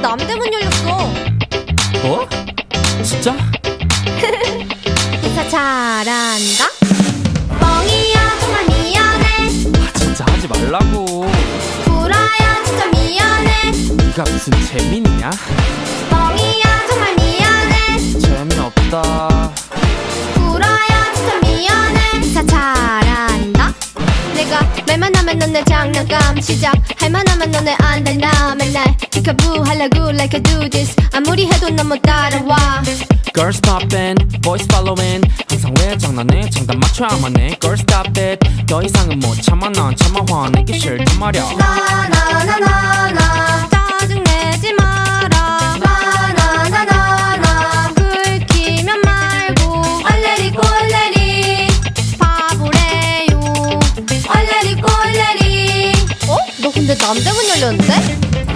남대문 열렸어. 뭐? 진짜? 인사 잘한다. 뻥이야 정말 미안해. 아 진짜 하지 말라고 구라야 진짜 미안해. 네가 무슨 재민이냐? 내가 말만 하면 너네 장난감 시작 할만 하면 너네 안 된다. 맨날 피카부 하려고 like I do this. 아무리 해도 넌 못 따라와. Girls poppin', boys following. 항상 왜 장난해? 장단 맞춰 야만 해. Girls stop it. 더 이상은 못 참아. 난 참아 화내기 싫단 말야. 나나나나나 근데 남대문 열렸는데?